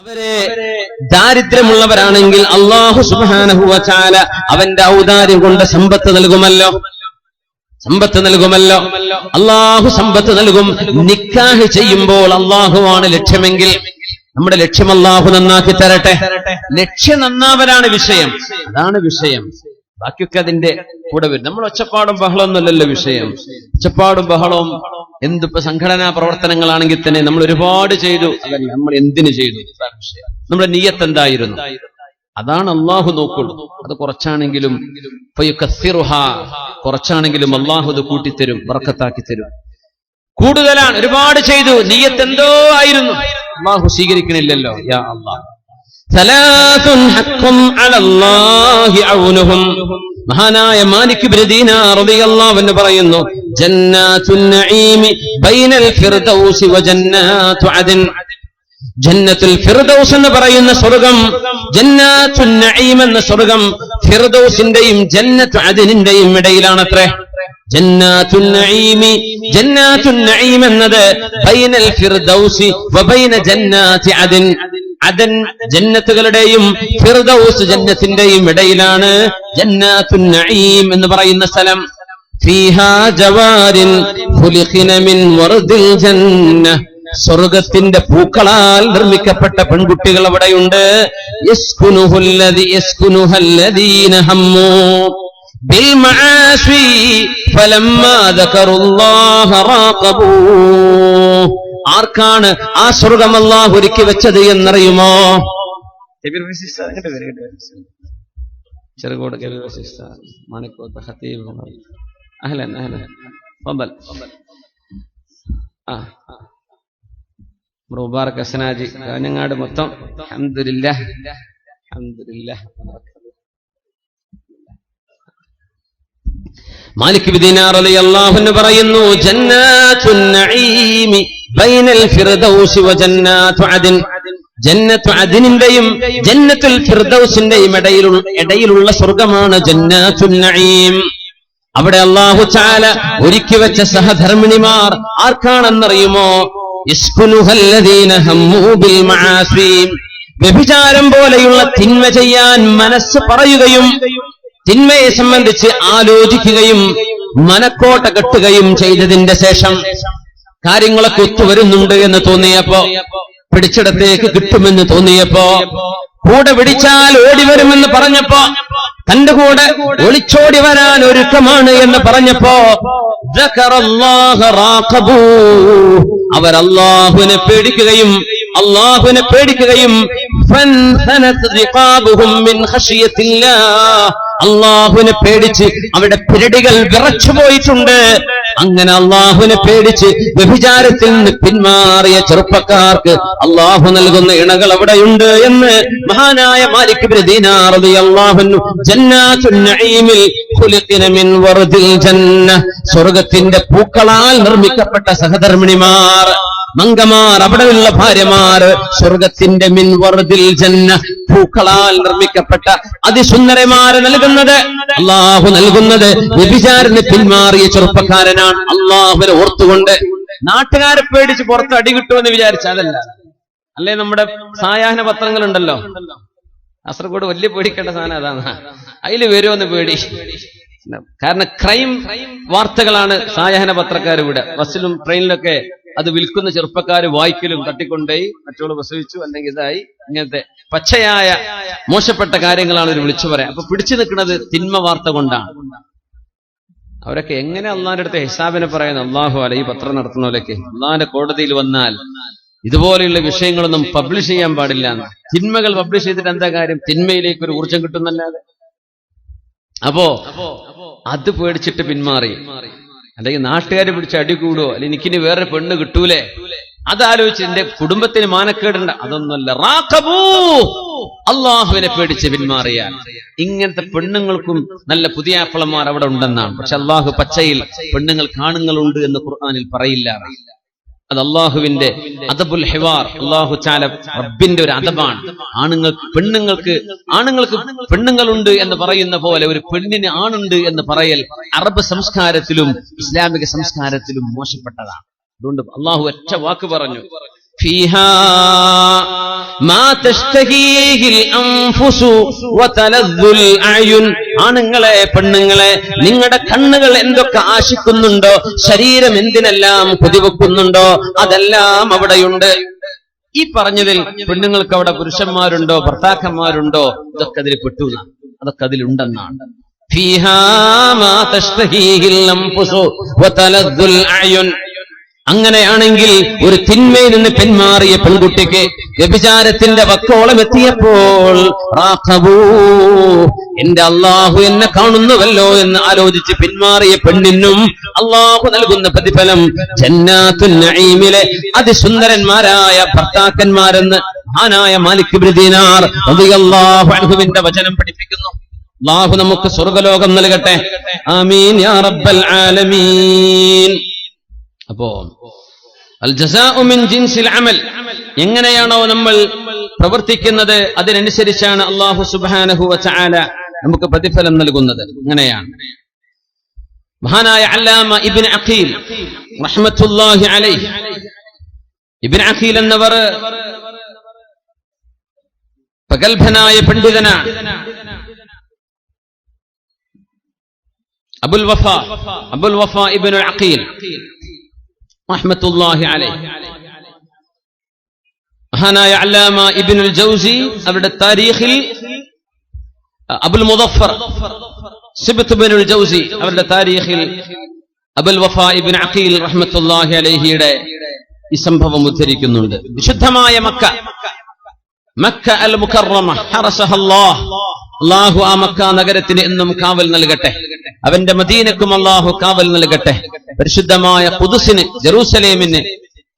അവരെ ദാരിദ്ര്യമുള്ളവരാണെങ്കിൽ അള്ളാഹു സുബാനഹുവചാല അവന്റെ ഔദാര്യം കൊണ്ട് സമ്പത്ത് നൽകുമല്ലോ. സമ്പത്ത് നൽകുമല്ലോ. അള്ളാഹു സമ്പത്ത് നൽകും. നിക്കാഹ് ചെയ്യുമ്പോൾ അള്ളാഹുവാണ് ലക്ഷ്യമെങ്കിൽ. നമ്മുടെ ലക്ഷ്യം അള്ളാഹു നന്നാക്കി തരട്ടെ. ലക്ഷ്യം നന്നാവലാണ് വിഷയം. അതാണ് വിഷയം. ബാക്കിയൊക്കെ അതിന്റെ കൂടെ വരും. നമ്മൾ ഒച്ചപ്പാടും ബഹളമൊന്നുമല്ലല്ലോ വിഷയം. ഒച്ചപ്പാടും ബഹളവും എന്തിപ്പോ സംഘടനാ പ്രവർത്തനങ്ങളാണെങ്കിൽ തന്നെ നമ്മൾ ഒരുപാട് ചെയ്തു. അതല്ല നമ്മൾ എന്തിനു ചെയ്തു? നമ്മുടെ നീയത്ത് എന്തായിരുന്നു? അതാണ് അള്ളാഹു നോക്കുള്ളൂ. അത് കുറച്ചാണെങ്കിലും. കുറച്ചാണെങ്കിലും അള്ളാഹു അത് കൂട്ടിത്തരും വറക്കത്താക്കി തരും. കൂടുതലാണ് ഒരുപാട് ചെയ്തു. നീയത്ത് എന്തോ ആയിരുന്നു. അള്ളാഹു സ്വീകരിക്കണില്ലല്ലോ. യാ അള്ളാഹ് മഹാനായ മാലിക് ദീനാർ പറയുന്നു ജന്നത്തുൽ ഫിർദൗസ് എന്ന് പറയുന്ന സ്വർഗം ജന്നാത്തുൻ നഈം എന്ന സ്വർഗം ഫിർദൌസിന്റെയും ജന്നത്തു അതിനിന്റെയും ഇടയിലാണത്രേ. ജന്നാത്തുൻ നഈമി ജന്നാത്തുൻ നഈം എന്നത് ബൈനൽ ഫിർദൗസി വബൈന ജന്നാത്തി അദൻ. അദൻ ജന്നത്തുകളുടെയും ഫിർദൗസ് ജന്നത്തിന്റെയും ഇടയിലാണ് ജന്നാത്തുൻ നഈം എന്ന് പറയുന്ന സ്ഥലം. സ്വർഗത്തിന്റെ പൂക്കളാൽ നിർമ്മിക്കപ്പെട്ട പെൺകുട്ടികൾ അവിടെയുണ്ട്. بالمعاصي فلما ذكروا الله راقبوه ആർക്കാണ് ആ സ്വർഗം അള്ളാഹ് ഒരുക്കി വെച്ചത് എന്നറിയുമോ? ചെറുകോട് മണിക്കോട്ട് ഹത്തീബ് അഹ്ലൻ അഹ്ലൻ. ഫബൽ. കാഞ്ഞങ്ങാട് മൊത്തം. അഹമ്മദില്ല അഹമ്മദില്ല മാലിക് പറയുന്നു ബൈനൽ ഫിർദൗസ് അദിൻ. ജന്നത്തു ജന്നത്തുൽ ഇടയിലുള്ള സ്വർഗമാണ് അവിടെ അള്ളാഹു ചാല ഒരുക്കി വെച്ച സഹധർമ്മിണിമാർ ആർക്കാണെന്നറിയുമോ? വ്യഭിചാരം പോലെയുള്ള തിന്മ ചെയ്യാൻ മനസ്സ് പറയുകയും തിന്മയെ സംബന്ധിച്ച് ആലോചിക്കുകയും മനക്കോട്ട കെട്ടുകയും ചെയ്തതിന്റെ ശേഷം കാര്യങ്ങളൊക്കെ ഒത്തുവരുന്നുണ്ട് എന്ന് തോന്നിയപ്പോ പിടിച്ചിടത്തേക്ക് കിട്ടുമെന്ന് തോന്നിയപ്പോ കൂടെ പിടിച്ചാൽ ഓടി വരുമെന്ന് പറഞ്ഞപ്പോ തന്റെ കൂടെ ഒളിച്ചോടി വരാൻ ഒരുക്കമാണ് എന്ന് പറഞ്ഞപ്പോ അള്ളാഹുവിനെ പേടിക്കുകയും അള്ളാഹുവിനെ പേടിക്കുകയും അള്ളാഹുവിനെ പേടിച്ച് അവിടെ പിരടികൾ വിറച്ചു പോയിട്ടുണ്ട്. അങ്ങനെ അള്ളാഹുവിനെ പേടിച്ച് വ്യഭിചാരത്തിൽ നിന്ന് പിന്മാറിയ ചെറുപ്പക്കാർക്ക് അള്ളാഹു നൽകുന്ന ഇണകൾ അവിടെയുണ്ട് എന്ന് മഹാനായ മാലിക് സ്വർഗത്തിന്റെ പൂക്കളാൽ നിർമ്മിക്കപ്പെട്ട സഹധർമ്മിണിമാർ. മങ്കമാർ അവിടെയുള്ള ഭാര്യമാർ സ്വർഗത്തിന്റെ മിൻവർദിൽ ജന്ന പൂക്കളാൽ നിർമ്മിക്കപ്പെട്ട അതിസുന്ദരമാര് നൽകുന്നത് അള്ളാഹു നൽകുന്നത് വ്യഭിചാരന് പിന്മാറിയ ചെറുപ്പക്കാരനാണ്. അള്ളാഹുവിനെ ഓർത്തുകൊണ്ട് നാട്ടുകാരെ പേടിച്ച് പുറത്ത് അടി കിട്ടുമെന്ന് വിചാരിച്ചതല്ല അല്ലേ നമ്മുടെ സായാഹ്ന പത്രങ്ങൾ ഉണ്ടല്ലോ കാസർഗോഡ് വലിയ പേടിക്കേണ്ട സാധനം അതാണ്. അതിൽ വരുമെന്ന് പേടി. കാരണം ക്രൈം വാർത്തകളാണ് സായാഹ്ന പത്രക്കാർ ഇവിടെ ബസ്സിലും ട്രെയിനിലൊക്കെ അത് വിൽക്കുന്ന ചെറുപ്പക്കാർ വായിക്കലും തട്ടിക്കൊണ്ടേയി മറ്റുള്ള പ്രസവിച്ചു അല്ലെങ്കിൽ ഇതായി. ഇങ്ങനത്തെ പച്ചയായ മോശപ്പെട്ട കാര്യങ്ങളാണ് ഒരു വിളിച്ചു പറയാം. അപ്പൊ പിടിച്ചു നിൽക്കുന്നത് തിന്മ വാർത്ത കൊണ്ടാണ്. അവരൊക്കെ എങ്ങനെ അള്ളാന്റെ അടുത്ത് ഹിസാബിനെ പറയുന്നു? അള്ളാഹു അല ഈ പത്രം നടത്തുന്നവരൊക്കെ. അള്ളാന്റെ കോടതിയിൽ വന്നാൽ ഇതുപോലെയുള്ള വിഷയങ്ങളൊന്നും പബ്ലിഷ് ചെയ്യാൻ പാടില്ല തിന്മകൾ പബ്ലിഷ് ചെയ്തിട്ട് എന്താ കാര്യം? തിന്മയിലേക്ക് ഒരു ഊർജം കിട്ടുന്നല്ലാതെ. അപ്പോ അത് പേടിച്ചിട്ട് പിന്മാറി. അല്ലെങ്കിൽ നാട്ടുകാരെ പിടിച്ച് അടി കൂടുവോ? അല്ലെങ്കിൽ എനിക്കിനി വേറെ പെണ്ണ് കിട്ടൂലേ? അതാലോചിച്ച് എന്റെ കുടുംബത്തിന് മാനക്കേടുണ്ട്. അതൊന്നുമല്ല. റാഖബൂ! അള്ളാഹുവിനെ പേടിച്ച് പിന്മാറിയാൽ. ഇങ്ങനത്തെ പെണ്ണുങ്ങൾക്കും നല്ല പുതിയ അപ്പളന്മാർ അവിടെ ഉണ്ടെന്നാണ്. പക്ഷെ അള്ളാഹു പച്ചയിൽ പെണ്ണുങ്ങൾ കാണുങ്ങളുണ്ട് എന്ന് ഖുർആനിൽ പറയില്ല. അത് അള്ളാഹുവിന്റെ അദബുൽ ഹെവാർ. അള്ളാഹു ചാല റബ്ബിന്റെ ഒരു അദബാണ്. ആണുങ്ങൾ പെണ്ണുങ്ങൾക്ക് ആണുങ്ങൾക്ക് പെണ്ണുങ്ങളുണ്ട് എന്ന് പറയുന്ന പോലെ ഒരു പെണ്ണിന് ആണുണ്ട് എന്ന് പറയൽ അറബ് സംസ്കാരത്തിലും ഇസ്ലാമിക സംസ്കാരത്തിലും മോശപ്പെട്ടതാണ്. അതുകൊണ്ട് അള്ളാഹു ഒറ്റ വാക്ക് പറഞ്ഞു. ആണുങ്ങളെ പെണ്ണുങ്ങളെ നിങ്ങളുടെ കണ്ണുകൾ എന്തൊക്കെ ആശിക്കുന്നുണ്ടോ? ശരീരം എന്തിനെല്ലാം കൊതിവെക്കുന്നുണ്ടോ? അതെല്ലാം അവിടെയുണ്ട്. ഈ പറഞ്ഞതിൽ പെണ്ണുങ്ങൾക്ക് അവിടെ പുരുഷന്മാരുണ്ടോ ഭർത്താക്കന്മാരുണ്ടോ? ഇതൊക്കെ അതിൽ പെട്ടു. അതൊക്കെ അതിലുണ്ടെന്നാണ് ഫീഹാ അങ്ങനെയാണെങ്കിൽ ഒരു തിന്മയിൽ നിന്ന് പിന്മാറിയ പെൺകുട്ടിക്ക് വ്യഭിചാരത്തിന്റെ വക്കോളം എത്തിയപ്പോൾ എന്റെ അള്ളാഹു എന്നെ കാണുന്നുവല്ലോ എന്ന് ആലോചിച്ച് പിന്മാറിയ പെണ്ണിനും അള്ളാഹു നൽകുന്ന പ്രതിഫലം ജന്നാത്തുൻ നഈമിലെ അതിസുന്ദരന്മാരായ ഭർത്താക്കന്മാരെന്ന് ആനായ മാലിക് ബ്രിദീനാർ അള്ളാഹുവിന്റെ വചനം പഠിപ്പിക്കുന്നു. അള്ളാഹു നമുക്ക് സ്വർഗലോകം നൽകട്ടെ. ആമീൻ ആലമീൻ. അപ്പോ അൽ ജസാഉ മിൻ ജിൻസിൽ അമൽ. എങ്ങനെയാണോ നമ്മൾ പ്രവർത്തിക്കുന്നത് അതിനനുസരിച്ചാണ് അള്ളാഹു സുബ്ഹാനഹു വതആല നമുക്ക് പ്രതിഫലം നൽകുന്നത്. അങ്ങനെയാണ്. മഹാനായ അല്ലാമ ഇബിൻ അഖീൽ റഹ്മത്തുള്ളാഹി അലൈഹി. ഇബ്ൻ അഖീൽ എന്നവർ പ്രഗത്ഭനായ പണ്ഡിതനാണ് അബുൽ വഫ അബുൽ വഫ ഇബ്നു അഖീൽ. റഹ്മത്തുള്ളാഹി അലൈഹി. മഹാനായ അല്ലാമ ഇബ്നുൽ ജൗസി അവരുടെ താരീഖിൽ അബുൽ മുദഫർ സിബത്ത് ഇബ്നുൽ ജൗസി അവരുടെ താരീഖിൽ അബുൽ വഫ ഇബ്നു അഖീൽ റഹ്മത്തുള്ളാഹി അലൈഹിയുടെ ഈ സംഭവം ഉദ്ധരിക്കുന്നുണ്ട്. വിശുദ്ധമായ മക്ക മക്ക അൽ മുക്കറമ അള്ളാഹു ആ മക്ക നഗരത്തിന് എന്നും കാവൽ നൽകട്ടെ. അവന്റെ മദീനക്കും അള്ളാഹു കാവൽ നൽകട്ടെ. പരിശുദ്ധമായ പുതുസിന് ജെറൂസലേമിന്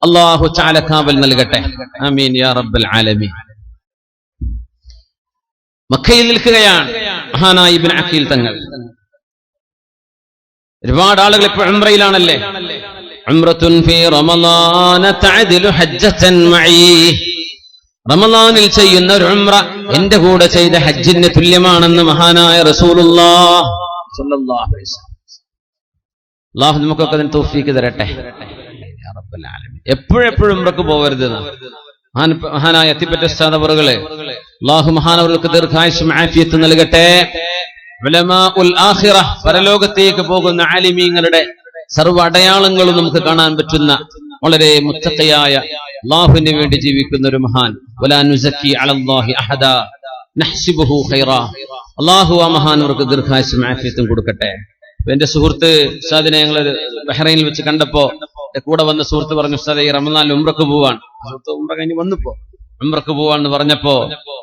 അള്ളാഹു ചാലക്കാവൽ കാവൽ നൽകട്ടെ. ആമീൻ യാ റബ്ബൽ ആലമീൻ. മക്കയിൽ നിൽക്കുകയാണ് മഹാനായി ഇബ്നു അഖീൽ തങ്ങൾ. ഒരുപാട് ആളുകൾ ഇപ്പോൾ അമ്രയിലാണല്ലേ റമളാനിൽ ചെയ്യുന്ന ഒരു ഉംറ എന്റെ കൂടെ ചെയ്ത ഹജ്ജിന് തുല്യമാണെന്ന് മഹാനായ റസൂലുള്ള അള്ളാഹു നമുക്കൊക്കെ അതിന് തോഫീക്ക് തരട്ടെ. എപ്പോഴെപ്പോഴും ഇവർക്ക് പോകരുത് മഹാനായ എത്തിപ്പറ്റ സ്ഥാനവറുകളെ അള്ളാഹു മഹാനവർക്ക് ദീർഘായുസും ആഫിയത്ത് നൽകട്ടെ. പരലോകത്തേക്ക് പോകുന്ന ആലിമീങ്ങളുടെ സർവ അടയാളങ്ങളും നമുക്ക് കാണാൻ പറ്റുന്ന വളരെ മുത്തക്കയായ അള്ളാഹുവിന് വേണ്ടി ജീവിക്കുന്ന ഒരു മഹാൻ. അഹദ നഹ്സിബുഹു ഖൈറ. അള്ളാഹു ആ മഹാനവർക്ക് ദീർഘായുസും ആഫിയത്തും കൊടുക്കട്ടെ. എന്റെ സുഹൃത്ത് ഉസ്താദിനെ ഞങ്ങൾ ബഹ്റൈനിൽ വെച്ച് കണ്ടപ്പോ കൂടെ വന്ന സുഹൃത്ത് പറഞ്ഞു ഉസ്താദ് ഈ റമദാനിൽ ഉംറക്ക് പോവാണ്. സുഹൃത്ത് ഉംറ കഴിഞ്ഞ് വന്നപ്പോ. ഉംറക്ക് പോവാന്ന് പറഞ്ഞപ്പോ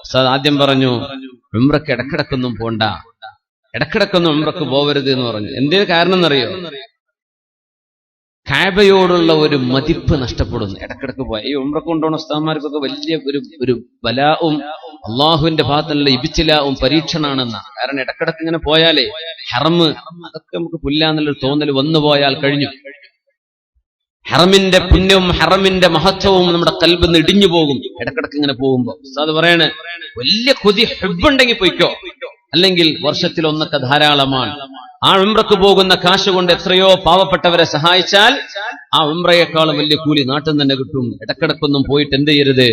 ഉസ്താദ് ആദ്യം പറഞ്ഞു ഉംറക്ക് ഇടക്കിടക്കൊന്നും പോണ്ട. ഇടക്കിടക്കൊന്നും ഉംറക്ക് പോവരുത് എന്ന് പറഞ്ഞു. എന്തേ കാരണം എന്നറിയോ കാബയോടുള്ള ഒരു മതിപ്പ് നഷ്ടപ്പെടുന്നു. ഇടക്കിടക്ക് പോയ ഈ ഉംറക്ക് കൊണ്ടുപോകുന്ന ഉസ്താന്മാർക്കൊക്കെ വലിയ ഒരു ഒരു ബലാവും അള്ളാഹുവിന്റെ ഭാഗത്തുള്ള ഇബിച്ചിലാവും പരീക്ഷണാണെന്നാണ്. കാരണം ഇടക്കിടക്ക് ഇങ്ങനെ പോയാലേ ഹെറമ് അതൊക്കെ നമുക്ക് പുല്ലാന്നുള്ളൊരു തോന്നൽ വന്നു പോയാൽ കഴിഞ്ഞു. ഹെറമിന്റെ പുണ്യവും ഹെറമിന്റെ മഹത്വവും നമ്മുടെ കൽബ് ഇടിഞ്ഞു പോകും. ഇടക്കിടക്ക് ഇങ്ങനെ പോകുമ്പോ. അത് പറയണ് വലിയ കൊതി ഹെബുണ്ടെങ്കിൽ പൊയ്ക്കോ. അല്ലെങ്കിൽ വർഷത്തിൽ ഒന്നൊക്കെ ധാരാളമാണ്. ആ ഉംറക്ക് പോകുന്ന കാശ് കൊണ്ട് എത്രയോ പാവപ്പെട്ടവരെ സഹായിച്ചാൽ ആ ഉംറയെക്കാളും വലിയ കൂലി നാട്ടിൽ തന്നെ കിട്ടും. ഇടക്കിടക്കൊന്നും പോയിട്ട് എന്ത് ചെയ്യരുത്?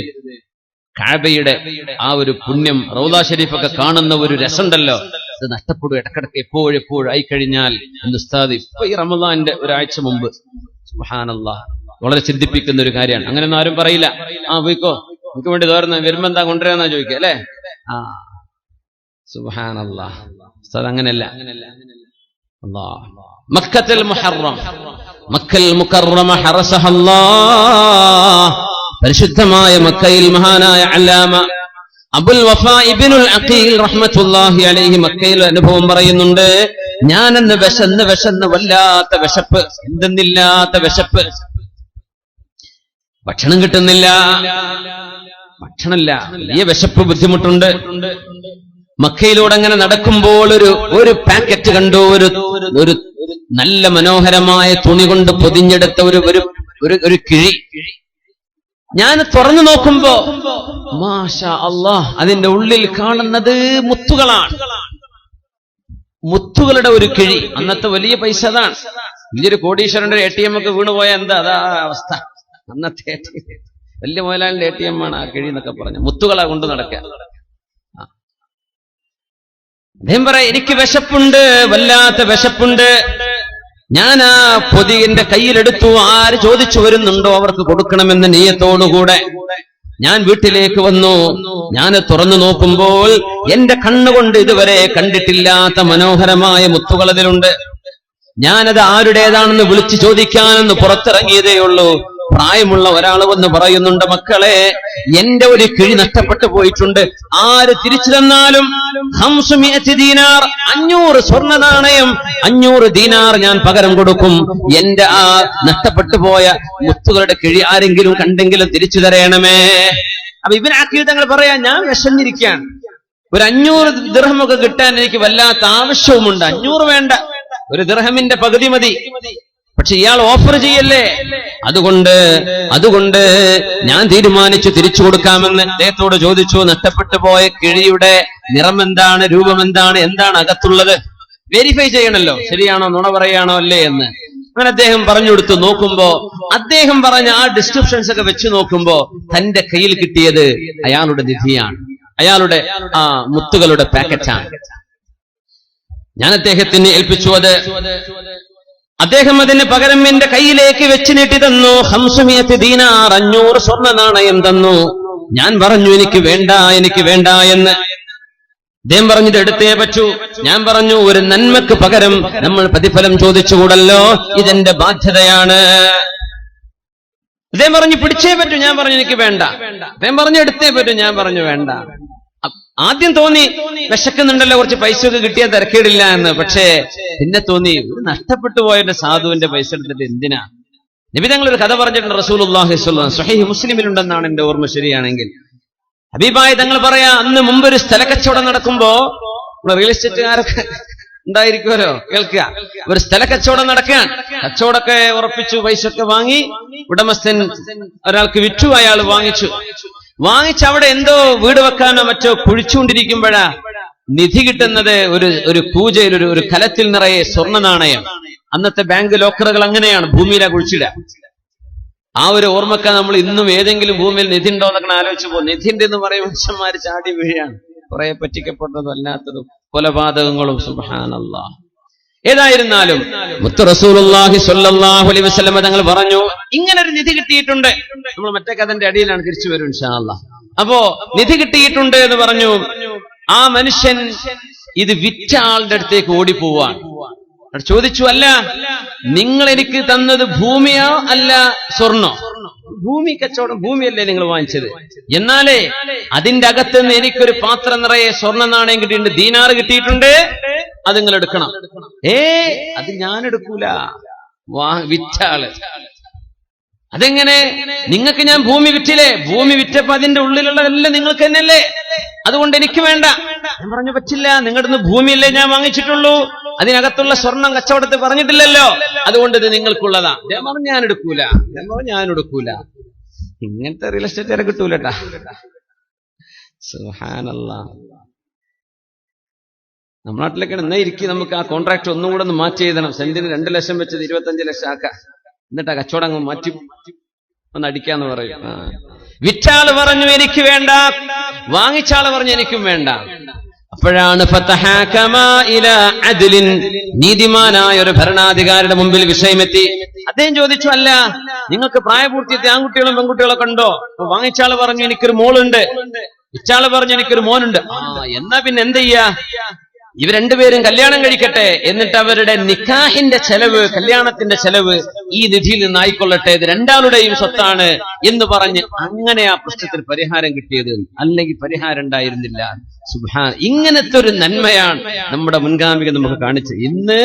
കാബയുടെ ആ ഒരു പുണ്യം റൗദ ഷരീഫൊക്കെ കാണുന്ന ഒരു രസമുണ്ടല്ലോ. അത് നഷ്ടപ്പെടും. ഇടക്കിടക്ക് എപ്പോഴെപ്പോഴായി കഴിഞ്ഞാൽ ഉസ്താദ് ഇപ്പൊ ഈ റമദാന്റെ ഒരാഴ്ച മുമ്പ് സുബ്ഹാനല്ലാഹ് വളരെ ചിന്തിപ്പിക്കുന്ന ഒരു കാര്യമാണ്. അങ്ങനെ ഒന്നും ആരും പറയില്ല. ആ പോയിക്കോ. നമുക്ക് വേണ്ടി തോരുന്ന വരുമ്പോ എന്താ കൊണ്ടുവരാന്നാ ചോദിക്കുക അല്ലേ? ആ സുബ്ഹാനല്ലാഹ് ഉസ്താദ് അങ്ങനെയല്ല. മക്കത്തിൽ മുഹറം. മക്കൽ മുക്കറമ ഹറസഹ അല്ലാഹ് പരിശുദ്ധമായ മക്കയിൽ മഹാനായ അല്ലാമ അബുൽ വഫ ഇബ്നുൽ അഖീൽ റഹ്മത്തുള്ളാഹി അലൈഹി മക്കയിൽ അനുഭവം പറയുന്നുണ്ട് ഞാനെന്ന് വിശന്ന് വിശന്ന് വല്ലാത്ത വിശപ്പ് എന്തെന്നില്ലാത്ത വിശപ്പ്. ഭക്ഷണം കിട്ടുന്നില്ല. ഭക്ഷണമില്ല വലിയ വിശപ്പ് ബുദ്ധിമുട്ടുണ്ട്. മക്കയിലൂടെ അങ്ങനെ നടക്കുമ്പോൾ ഒരു ഒരു പാക്കറ്റ് കണ്ടു ഒരു ഒരു നല്ല മനോഹരമായ തുണി കൊണ്ട് പൊതിഞ്ഞെടുത്ത ഒരു ഒരു ഒരു കിഴി. ഞാൻ തുറന്നു നോക്കുമ്പോ മാഷാ അള്ളാഹ് അതിന്റെ ഉള്ളിൽ കാണുന്നത് മുത്തുകളാണ്. മുത്തുകളുടെ ഒരു കിഴി. അന്നത്തെ വലിയ പൈസ അതാണ്. വലിയൊരു കോടീശ്വരന്റെ എ ടി എം ഒക്കെ വീണുപോയ എന്താ? അതാ അവസ്ഥ. അന്നത്തെ വലിയ മുതലാളിന്റെ എ ടി എം ആണ് ആ കിഴി എന്നൊക്കെ പറഞ്ഞു മുത്തുകളാ കൊണ്ട് നടക്കുക. അദ്ദേഹം പറയാം എനിക്ക് വിശപ്പുണ്ട് വല്ലാത്ത വിശപ്പുണ്ട്. ഞാൻ ആ പൊതി എന്റെ കയ്യിലെടുത്തു. ആര് ചോദിച്ചു വരുന്നുണ്ടോ അവർക്ക് കൊടുക്കണമെന്ന നീയത്തോടുകൂടെ ഞാൻ വീട്ടിലേക്ക് വന്നു. ഞാൻ തുറന്നു നോക്കുമ്പോൾ എന്റെ കണ്ണുകൊണ്ട് ഇതുവരെ കണ്ടിട്ടില്ലാത്ത മനോഹരമായ മുത്തുകൾ അതിലുണ്ട് ഞാനത് ആരുടേതാണെന്ന് വിളിച്ചു ചോദിക്കാനെന്ന് പുറത്തിറങ്ങിയതേ ഉള്ളൂ പ്രായമുള്ള ഒരാൾ വന്ന് പറയുന്നുണ്ട് മക്കളെ എന്റെ ഒരു കിഴി നഷ്ടപ്പെട്ടു പോയിട്ടുണ്ട്. ആര് തിരിച്ചു തന്നാലും അഞ്ഞൂറ് സ്വർണ നാണയം അഞ്ഞൂറ് ദീനാർ ഞാൻ പകരം കൊടുക്കും. എന്റെ ആ നഷ്ടപ്പെട്ടു പോയ മുത്തുകളുടെ കിഴി ആരെങ്കിലും കണ്ടെങ്കിലും തിരിച്ചു തരയണമേ അപ്പൊ ഇവനാക്കി തങ്ങൾ പറയാ ഞാൻ വിശന്നിരിക്കുകയാണ് ഒരു അഞ്ഞൂറ് ദൃഹമൊക്കെ കിട്ടാൻ എനിക്ക് വല്ലാത്ത ആവശ്യവുമുണ്ട്. അഞ്ഞൂറ് വേണ്ട. ഒരു ദൃഹമിന്റെ പകുതി മതി. പക്ഷെ ഇയാൾ ഓഫർ ചെയ്യല്ലേ? അതുകൊണ്ട് അതുകൊണ്ട് ഞാൻ തീരുമാനിച്ചു തിരിച്ചു കൊടുക്കാമെന്ന് അദ്ദേഹത്തോട് ചോദിച്ചു. നഷ്ടപ്പെട്ടു പോയ കിഴിയുടെ നിറം എന്താണ് രൂപം എന്താണ് എന്താണ് അകത്തുള്ളത്? വെരിഫൈ ചെയ്യണല്ലോ. ശരിയാണോ നുണ പറയാണോ അല്ലേ എന്ന്. അങ്ങനെ അദ്ദേഹം പറഞ്ഞു കൊടുത്തു. നോക്കുമ്പോ അദ്ദേഹം പറഞ്ഞ ആ ഡിസ്ക്രിപ്ഷൻസ് ഒക്കെ വെച്ച് നോക്കുമ്പോ തന്റെ കയ്യിൽ കിട്ടിയത് അയാളുടെ നിധിയാണ്. അയാളുടെ ആ മുത്തുകളുടെ പാക്കറ്റാണ് ഞാൻ അദ്ദേഹത്തിന് ഏൽപ്പിച്ചു. അത് അദ്ദേഹം അതിന് പകരം എന്റെ കയ്യിലേക്ക് വെച്ച് നീട്ടി തന്നു. ഹംസുമിയത്ത് ദീനാർ അഞ്ഞൂറ് സ്വർണ നാണയം തന്നു. ഞാൻ പറഞ്ഞു എനിക്ക് വേണ്ട എനിക്ക് വേണ്ട എന്ന്. അദ്ദേഹം പറഞ്ഞിട്ട് എടുത്തേ പറ്റൂ. ഞാൻ പറഞ്ഞു ഒരു നന്മക്ക് പകരം നമ്മൾ പ്രതിഫലം ചോദിച്ചുകൂടല്ലോ. ഇതെന്റെ ബാധ്യതയാണ്. അദ്ദേഹം പറഞ്ഞു പിടിച്ചേ പറ്റൂ ഞാൻ പറഞ്ഞു എനിക്ക് വേണ്ട. അദ്ദേഹം പറഞ്ഞു എടുത്തേ പറ്റൂ ഞാൻ പറഞ്ഞു വേണ്ട. ആദ്യം തോന്നി വിശക്കുന്നുണ്ടല്ലോ കുറച്ച് പൈസ ഒക്കെ കിട്ടിയാൽ തിരക്കേടില്ല എന്ന്. പക്ഷേ പിന്നെ തോന്നി ഒരു നഷ്ടപ്പെട്ടു പോയ സാധുവിന്റെ പൈസ എടുത്തിട്ട് എന്തിനാ? നബി തങ്ങൾ ഒരു കഥ പറഞ്ഞിട്ടുണ്ട് റസൂലുള്ളാഹി സുഹൈ മുസ്ലിമിലുണ്ടെന്നാണ് എന്റെ ഓർമ്മ ശരിയാണെങ്കിൽ. ഹബീബായ തങ്ങൾ പറയാ അന്ന് മുമ്പ് ഒരു സ്ഥലക്കച്ചവടം നടക്കുമ്പോ റിയൽ എസ്റ്റേറ്റുകാരൊക്കെ ഉണ്ടായിരിക്കുമല്ലോ? കേൾക്കുക. ഒരു സ്ഥല കച്ചവടം നടക്കാൻ. കച്ചവടമൊക്കെ ഉറപ്പിച്ചു പൈസ ഒക്കെ വാങ്ങി ഉടമസ്ഥൻ ഒരാൾക്ക് വിറ്റു അയാൾ വാങ്ങിച്ചു. വാങ്ങിച്ച് അവിടെ എന്തോ വീട് വെക്കാനോ മറ്റോ കുഴിച്ചുകൊണ്ടിരിക്കുമ്പോഴാ നിധി കിട്ടുന്നത് ഒരു ഒരു പൂജയിൽ ഒരു ഒരു കലത്തിൽ നിറയെ സ്വർണ നാണയം അന്നത്തെ ബാങ്ക് ലോക്കറുകൾ അങ്ങനെയാണ് ഭൂമിയിലാ കുഴിച്ചിട ആ ഒരു ഓർമ്മക്ക നമ്മൾ ഇന്നും ഏതെങ്കിലും ഭൂമിയിൽ നിധി ഉണ്ടോ എന്നൊക്കെ ആലോചിച്ചു പോകും. നിധിന്റെ എന്ന് പറയുമ്പോൾ മനുഷ്യന്മാര് ചാടി വീഴാണ്. കുറെ പറ്റിക്കപ്പെട്ടതും അല്ലാത്തതും കൊലപാതകങ്ങളും സുബാനല്ലാ ഏതായിരുന്നാലും മുത്തു സ്വല്ലല്ലാഹു അലൈഹി വസല്ലം തങ്ങൾ പറഞ്ഞു ഇങ്ങനെ ഒരു നിധി കിട്ടിയിട്ടുണ്ട്. നമ്മൾ മറ്റേ കഥന്റെ അടിയിലാണ് തിരിച്ചു വരും അപ്പോ നിധി കിട്ടിയിട്ടുണ്ട് എന്ന് പറഞ്ഞു. ആ മനുഷ്യൻ ഇത് വിറ്റ ആളുടെ അടുത്തേക്ക് ഓടി എന്നിട്ട് ചോദിച്ചു അല്ല നിങ്ങൾ എനിക്ക് തന്നത് ഭൂമിയോ അല്ല സ്വർണോ? ഭൂമി കച്ചവടം ഭൂമിയല്ലേ നിങ്ങൾ വാങ്ങിച്ചത്? എന്നാലേ അതിന്റെ അകത്ത് നിന്ന് എനിക്കൊരു പാത്രം നിറയെ സ്വർണ നാണയം കിട്ടിയിട്ടുണ്ട് ദീനാറ് കിട്ടിയിട്ടുണ്ട്. അത് നിങ്ങൾ എടുക്കണം ഏ അത് ഞാൻ എടുക്കൂല വാ വിറ്റ അതെങ്ങനെ? നിങ്ങൾക്ക് ഞാൻ ഭൂമി വിറ്റില്ലേ? ഭൂമി വിറ്റപ്പോ അതിന്റെ ഉള്ളിലുള്ളതെല്ലാം നിങ്ങൾക്ക് തന്നെയല്ലേ? അതുകൊണ്ട് എനിക്ക് വേണ്ട. ഞാൻ പറഞ്ഞു പറ്റില്ല. നിങ്ങളുടെ നിന്ന് ഭൂമിയല്ലേ ഞാൻ വാങ്ങിച്ചിട്ടുള്ളൂ. അതിനകത്തുള്ള സ്വർണം കച്ചവടത്തിൽ പറഞ്ഞിട്ടില്ലല്ലോ. അതുകൊണ്ട് ഇത് നിങ്ങൾക്കുള്ളതാ. ഞാൻ പറഞ്ഞു ഞാൻ എടുക്കൂല ഞാൻ പറഞ്ഞു ഞാൻ എടുക്കൂല ഇങ്ങനത്തെ റിയൽ എസ്റ്റേറ്റ് കിട്ടൂലട്ടാ. സുഹാനല്ലാ നമ്മുടെ നാട്ടിലൊക്കെ എന്നാ ഇരിക്കും നമുക്ക് ആ കോൺട്രാക്ട് ഒന്നും കൂടെ ഒന്ന് മാറ്റി എഴുതണം. സെന്റിന് രണ്ട് ലക്ഷം വെച്ചത് ഇരുപത്തഞ്ച് ലക്ഷം ആക്ക. എന്നിട്ട് കച്ചവടം അങ്ങ് മാറ്റി ഒന്ന് അടിക്കാന്ന് പറയും. വിറ്റാൾ പറഞ്ഞു എനിക്ക് വേണ്ട. വാങ്ങിച്ചാൾ പറഞ്ഞു എനിക്കും വേണ്ട. അപ്പോഴാണ് നീതിമാനായ ഒരു ഭരണാധികാരിയുടെ മുമ്പിൽ വിഷയമെത്തി. അദ്ദേഹം ചോദിച്ചു അല്ല നിങ്ങൾക്ക് പ്രായപൂർത്തിയെത്തി ആൺകുട്ടികളും പെൺകുട്ടികളൊക്കെ ഉണ്ടോ? അപ്പൊ വാങ്ങിച്ചാൾ പറഞ്ഞു എനിക്കൊരു മോളുണ്ട്. ഇച്ചാൾ പറഞ്ഞു എനിക്കൊരു മോനുണ്ട്. ആ എന്നാ പിന്നെ എന്ത് ചെയ്യാ? ഇവർ രണ്ടുപേരും കല്യാണം കഴിക്കട്ടെ എന്നിട്ട് അവരുടെ നിക്കാഹിന്റെ ചെലവ് കല്യാണത്തിന്റെ ചെലവ് ഈ നിധിയിൽ നിന്ന് ആയിക്കൊള്ളട്ടെ. ഇത് രണ്ടാളുടെയും സ്വത്താണ് എന്ന് പറഞ്ഞ് അങ്ങനെ ആ പ്രശ്നത്തിൽ പരിഹാരം കിട്ടിയത്. അല്ലെങ്കിൽ പരിഹാരം ഉണ്ടായിരുന്നില്ല. സുഭാൻ ഇങ്ങനത്തെ ഒരു നന്മയാണ് നമ്മുടെ മുൻഗാമിക നമുക്ക് കാണിച്ചത് ഇന്ന്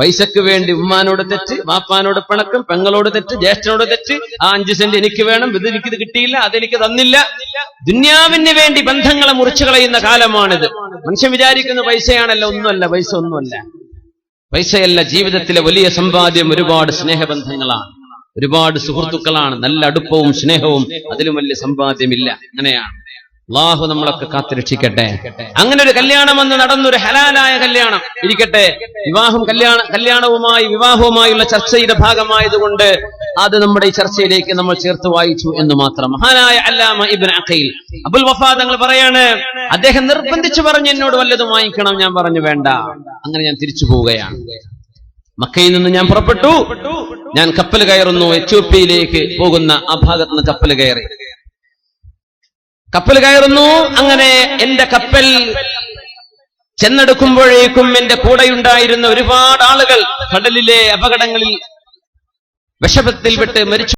പൈസക്ക് വേണ്ടി ഉമ്മാനോട് തെറ്റ് വാപ്പാനോട് പിണക്കം പെങ്ങളോട് തെറ്റ് ജ്യേഷ്ഠനോട് തെറ്റ് ആ അഞ്ച് സെന്റ് എനിക്ക് വേണം ഇത് എനിക്കിത് കിട്ടിയില്ല അതെനിക്ക് തന്നില്ല. ദുന്യാവിന് വേണ്ടി ബന്ധങ്ങളെ മുറിച്ചു കളയുന്ന കാലമാണിത്. മനുഷ്യൻ വിചാരിക്കുന്ന പൈസയാണല്ലോ ഒന്നുമല്ല പൈസ ഒന്നുമല്ല. പൈസയല്ല ജീവിതത്തിലെ വലിയ സമ്പാദ്യം ഒരുപാട് സ്നേഹബന്ധങ്ങളാണ്. ഒരുപാട് സുഹൃത്തുക്കളാണ് നല്ല അടുപ്പവും സ്നേഹവും അതിലും വലിയ സമ്പാദ്യമില്ല. അങ്ങനെയാണ്. അള്ളാഹു നമ്മളൊക്കെ കാത്തുരക്ഷിക്കട്ടെ. അങ്ങനെ ഒരു കല്യാണം വന്ന് നടന്നൊരു ഹലാലായ കല്യാണം. ഇരിക്കട്ടെ. വിവാഹം കല്യാണ കല്യാണവുമായി വിവാഹവുമായുള്ള ചർച്ചയുടെ ഭാഗമായതുകൊണ്ട് അത് നമ്മുടെ ഈ ചർച്ചയിലേക്ക് നമ്മൾ ചേർത്ത് വായിച്ചു എന്ന് മാത്രം. മഹാനായ അല്ലാമ ഇബിൻ അഖൈൽ. അബുൽ വഫാ തങ്ങൾ പറയാണ് അദ്ദേഹം നിർബന്ധിച്ചു പറഞ്ഞു എന്നോട് വല്ലതും വാങ്ങിക്കണം ഞാൻ പറഞ്ഞു വേണ്ട. അങ്ങനെ ഞാൻ തിരിച്ചു പോവുകയാണ്. മക്കയിൽ നിന്ന് ഞാൻ പുറപ്പെട്ടു. ഞാൻ കപ്പൽ കയറുന്നു എത്യോപ്യയിലേക്ക് പോകുന്ന ആ ഭാഗത്ത് നിന്ന് കപ്പൽ കയറി. കപ്പൽ കയറുന്നു. അങ്ങനെ എന്റെ കപ്പൽ ചെന്നെടുക്കുമ്പോഴേക്കും എന്റെ കൂടെയുണ്ടായിരുന്ന ഒരുപാട് ആളുകൾ കടലിലെ അപകടങ്ങളിൽ വിഷപത്തിൽപ്പെട്ട് മരിച്ചു.